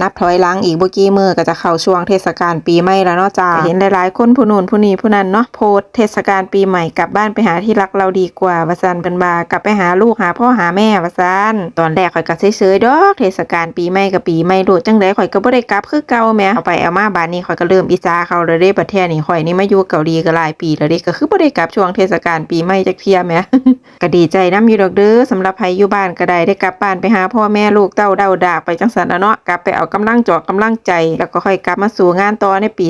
นับถอยหลังอีกบ่กี่มือก็จะเข้าช่วงเทศกาลปีใหม่แล้วเนาะจ้าเห็นหลายๆคนผู้นู้นผู้นี้ผู้นั้นเนาะโพสเทศกาลปีใหม่กลับบ้านไปหาที่รักเราดีกว่าวาซันเป็นบากลับไปหาลูกหาพ่อหาแม่วาซันตอนแรกข่อยก็เฉยๆดอกเทศกาลปีใหม่กับปีใหม่โดดจังไดข่อยก็บ่ได้กลับคือเก่าแหมเอาไปเอามาบาดนี้ข่อยก็เริ่มอิจฉาเขาแล้วเด้ประเทศนี้ข่อยนี่มาอยู่เกาหลีก็หลายปีแล้วเด้ก็คือบ่ได้กลับช่วงเทศกาลปีใหม่จักเที่ยแหม ก็ดีใจน้ำอยู่ดอกเด้อสำหรับใครอยู่บ้านก็ได้ได้กลับบ้านไปหาพ่อแม่ลูกเต้าเดาดากไปจังสันนะเนาะกลับไปเอากำลังจอกกำลังใจ แล้วก็ค่อยกลับมาสู่งานต่อในปี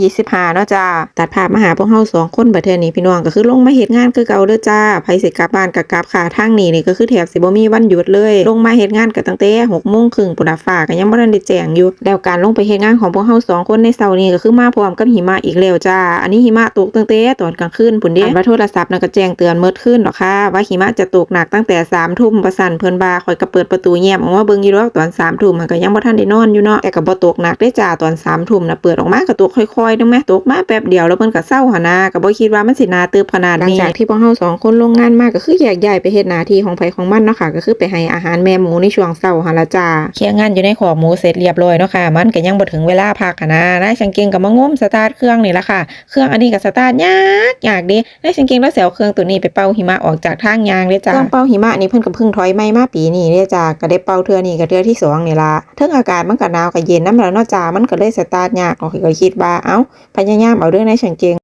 2025 เนาะจ้าตัดภาพมาหาพวกเฮาสองคนบัดเทื่อนี้พี่น้องก็คือลงมาเฮ็ดงานคือเก่าเด้อจ้าไผสิกลับบ้านก็กลับค่ะทางนี้นี่ก็คือแถบสิบ่มีวันหยุดเลย ลงมาเฮ็ดงานก็ตั้งแต่6โมงครึ่งปุนน่ะฟ้าก็ยังบ่ทันได้แจ้งอยู่แล้วการลงไปเฮ็ดงานของพวกเฮาสองคนในเช้านี้ก็คือมาพร้อมกับหิมะอีกแล้วจ้าอันนี้หิมะตกตั้งแต่ตอนกลางคืนพุ่นเด้อันว่าโทรศัพท์น่ะก็แจ้งเตือนเมิดขึ้นดอกค่ะว่าหิมะจะตกหนักตั้งแต่3ทุ่มประสันเพิ่นบาข่อยก็เปิดประตูแย้มออกมาเบิ่งอยู่ดอกตอน3ทุ่มมันก็ยังบ่ทันได้นอนอยู่เนาะแต่ก็บ่ตกหนักได้จ้าตอน3ทุ่มน่ะเปิดออกมาก็ตกค่อยๆนึงแม่ตกมาแป๊บเดียวแล้วเพิ่นก็เศร้าหั่นนะก็บ่คิดว่ามันสินาตึบขนาดนี้หลังจากที่พวกเฮาสองคนลงงานมาก็คือแยกย้ายไปเฮ็ดหน้าที่ของไผของมันเนาะค่ะก็คือไปให้อาหารแม่หมูในช่วงเช้าหั่นละจ้าเคลียร์งานอยู่ในขอบหมูเสร็จเรียบร้อยเนาะค่ะมันก็ยังบ่ถึงเวลาพักหั่นนะนายช่างเก่งก็มางมสตาร์ทเครื่องนี่ล่ะค่ะ เครื่องอันนี้ก็สตาร์ทยากยากเดินายช่างเก่งแล้วแสวเครื่องตัวนี้ไปเป่าหิมะออกจากทางยางเลยจ้าเครื่องเป่าหิมะนี่เพิ่นก็เพิ่งถอยไม่มาปีนี้เลยจ้าก็ได้เป่าเทือนี่กับเทือที่สองนี่ละเทิงอากาศมันก็หนาวกับเย็นน้ำแล้วเนาะจ้ามันก็เลยสตาร์ทยากก็คิดว่าเอ้าพยายามเอาเรื่องในเฉิงเก่ง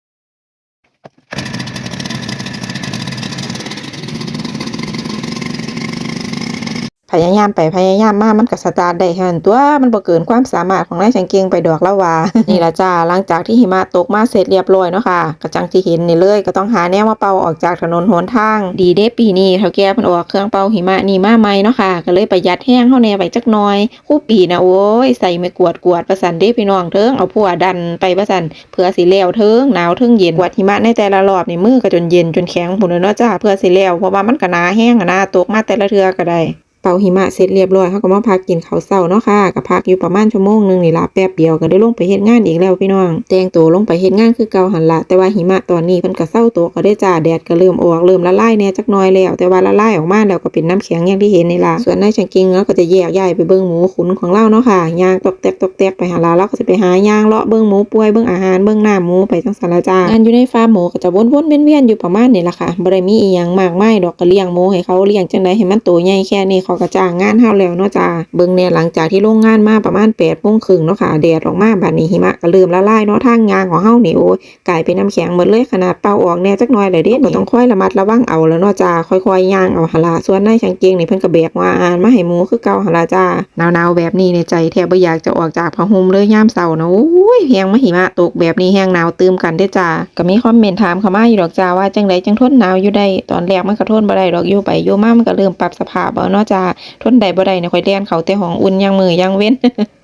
ยายามไปพยายามมามันก็สตาร์ทได้แค่นั้นตัวมันบ่เกินความสามารถของนายช่างเก่งไปดอกแล้วว่านี่ละจ้าหลังจากที่หิมะตกมาเสร็จเรียบร้อยเนาะค่ะก็จังที่เห็นนี่เลยก็ต้องหาแนวมาเป่าออกจากถนนหนทาง ดีเด้ปีนี้เฒ่าแก่เพิ่นออกเครื่องเป่าหิมะนี่มาใหม่เนาะค่ะก็เลยประหยัดแห้งเฮาแหน่ไปจักหน่อยคู่ปีนะโอ้ยใส่ไม่กวดกวดประสันเด้พี่น้องเทิงเอาผัวดันไปประสันเพื่อสิแล้วเทิงหนาวเทิงเย็นกวดหิมะในแต่ละรอบนี่มือก็จนเย็นจนแข็งพุ่นเลยเนาะจ้าเพื่อสิแล้วเพราะว่ามันก็หนาแห้งอะนะตกมาแต่ละเทื่อก็ได้ เป่าหิมะเสร็จเรียบร้อยเขาก็มาพักกินข้าวเช้าเนาะค่ะก็พักอยู่ประมาณชั่วโมงหนึงนี่ละแป๊บเดียวก็ได้ลงไปเฮ็ดงานอีกแล้วพี่น้องแต่งตัวลงไปเฮ็ดงานคือเก่าหันละแต่ว่าหิมะตอนนี้เพิ่นก็เศร้าตัวก็ได้จ้าแดดก็เริ่มออกเริ่มละลายแน่จักหน่อยแล้ว แต่ว่าละลายออกมาแล้วก็เป็นน้ำแข็งอย่างที่เห็นนี่ละส่วนนายช่างกิงแล้วก็จะแยกย้ายไปเบิ่งหมูขุนของเราเนาะค่ะย่างตกแตกตกแตกไปหาลาเราก็จะไปหาย่างเลาะเบิ่งหมูป่วยเบิ่งอาหารเบิ่งหน้ำหมูไปจังซั่นละจ้างานอยู่ในฟาร์มหมูก็จะวนๆเวียนๆอยู่ประมาณนี้ล่ะค่ะบ่ได้มีอีหยังมากมายดอกก็เลี้ยงหมูให้เขาเลี้ยงจังได๋ให้มันโตใหญ่แค่นี้เขาก็จ้างงานเฮาแล้วเนาะจ้าเบิ่งแน่หลังจากที่โรงงานมาประมาณ8โมงครึ่งเนาะค่ะแดดออกมาบัดนี้หิมะก็เริ่มละลายเนาะทางยางของเฮานี่โอ้ยกลายเป็นน้ำแข็งหมดเลยขนาดเป่าออกแน่จักหน่อยเลยเด้ก็ต้องค่อยระมัดระวังเอาแล้วเนาะจ้าค่อยๆย่างเอาหละส่วนนายช่างเกงนี่เพิ่นก็แบกมาอาหารมาให้หมูคือเก่าหละจ้าหนาวๆแบบนี้ในใจแทบบ่อยากจะออกจากผ้าห่มเลยยามเช้านะโอ้ยแฮงมาหิมะตกแบบนี้แฮงหนาวตืมกันเด้จ้าก็มีคอมเมนต์ถามเข้ามาอยู่ดอกจ้าว่าจังไดจังทนหนาวอยู่ได้ตอนแรกมันก็ทนบ่ได้ดอกอยู่ไปอยู่มามันก็เริ่มปรับสภาพเอาเนาะจ้าทนใดบ่ได้เนี่ยค่อยเล่นเขาแต่ห้องอุ่นยังมือยังเว้น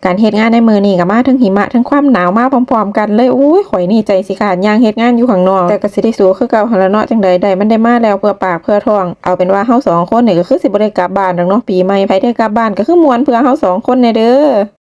การเฮ็ดงานในมือนี่ก็มาทั้งหิมะทั้งความหนาวมาพร้อมๆกันเลยอุ้ยข่อยนี่ใจสิขาดย่างเฮ็ดงานอยู่ข้างนอกแต่ก็สิได้สู้คือเก่าหันละเนาะจังใดได้มันได้มาแล้วเพื่อปากเพื่อท้องเอาเป็นว่าเฮาสองคนนี่ก็คือสิบ่ได้กลับบ้านดอกเนาะปีใหม่ไผได้กลับบ้านก็คือมวนเพื่อเฮาสองคนแน่เด้อ